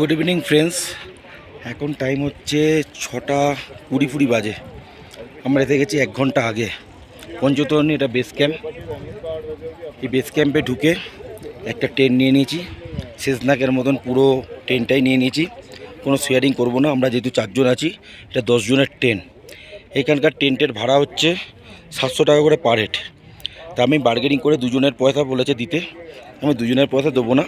Good evening friends এখন time হচ্ছে ছটা কুড়ি ফুড়ি বাজে। আমরা এতে গেছি এক ঘণ্টা আগে। পঞ্চতরণী এটা বেস ক্যাম্প এই বেস ক্যাম্পে ঢুকে একটা ট্রেন নিয়ে নিয়েছি। শেষনাকের মতন পুরো ট্রেনটাই নিয়ে নিয়েছি। কোনো শেয়ারিং করব না, আমরা যেহেতু চারজন আছি, এটা দশ জনের ট্রেন এখানকার টেন্টের ভাড়া হচ্ছে সাতশো টাকা করে পার হেড তা আমি বার্গেনিং করে দুজনের পয়সা বলেছে দিতে। আমি দুজনের পয়সা দেবো না।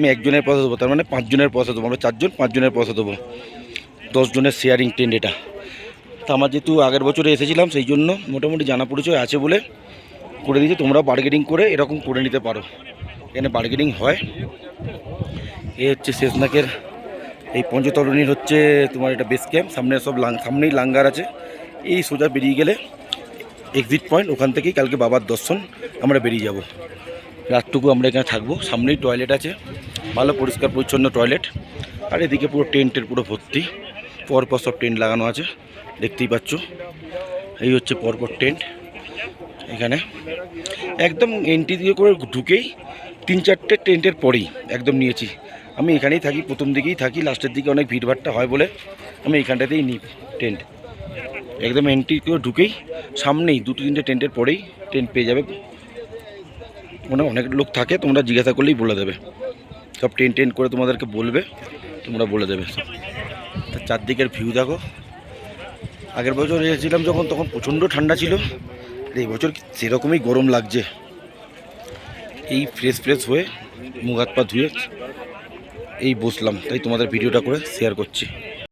আমি একজনের পয়সা দেবো, তার মানে পাঁচজনের পয়সা দেবো, আমরা চারজন পাঁচজনের পয়সা দেবো। দশজনের শেয়ারিং টেন্ট এটা। তা আমার যেহেতু আগের বছরে এসেছিলাম, সেই জন্য মোটামুটি জানা পরিচয় আছে বলে করে দিয়েছে। তোমরা বার্গেনিং করে এরকম করে নিতে পারো। এখানে বার্গেনিং হয়। এ হচ্ছে শেষনাকের, এই পঞ্চতরণীর হচ্ছে তোমার এটা বেস ক্যাম্প সামনে সব লাং, সামনেই লাঙ্গার আছে। এই সোজা বেরিয়ে গেলে এক্সিট পয়েন্ট ওখান থেকেই কালকে বাবার দর্শন, আমরা বেরিয়ে যাব। রাতটুকু আমরা এখানে থাকব। সামনেই টয়লেট আছে। ভালো পরিষ্কার পরিচ্ছন্ন টয়লেট আর এদিকে পুরো টেন্টের পুরো ভর্তি। পরপর সব টেন্ট লাগানো আছে। দেখতেই পাচ্ছ। এই হচ্ছে পরপর টেন্ট এখানে। একদম এন্ট্রি দিয়ে করে ঢুকেই তিন চারটে টেন্টের পরেই একদম নিয়েছি। আমি এখানেই থাকি, প্রথম দিকেই থাকি লাস্টের দিকে অনেক ভিড়ভাড়টা হয় বলে আমি এখানটাতেই নিই টেন্ট একদম এন্ট্রি করে ঢুকেই সামনেই দুটো তিনটে টেন্টের পরেই টেন্ট পেয়ে যাবে। মানে অনেক লোক থাকে, তোমরা জিজ্ঞাসা করলেই বলে দেবে। সব টেন টেন করে তোমাদেরকে বলবে, তোমরা বলে দেবে চারদিকের ভিউ দেখো। আগের বছর এসেছিলাম যখন, তখন প্রচণ্ড ঠান্ডা ছিল। এই বছর সেরকমই গরম লাগছে। এই ফ্রেশ ফ্রেশ হয়ে মুখ হাত পা ধুয়ে এই বসলাম। তাই তোমাদের ভিডিওটা করে শেয়ার করছি।